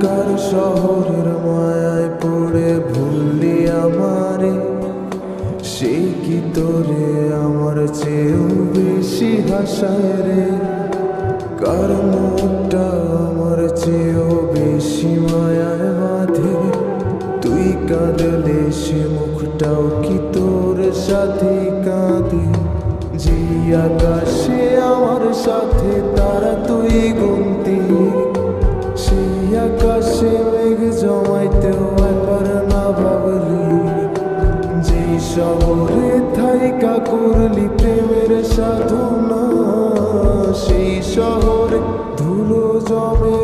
কার শহরের মায়ায় পড়ে ভুললি আমারে? সে কি তোরে? আমার চেয়েও বেশি হাসায় রে। কার মুখটা আমার চেয়েও বেশি মায়ায় বাঁধে? তুই কাঁদলে সে মুখটাও কি তোর সাথে কাঁদে? যে আকাশে আমার সাথে, তারা তুই গুন শহরে থাইকা করলি প্রেমের সাধনা। সেই শহরে ধুলো জমে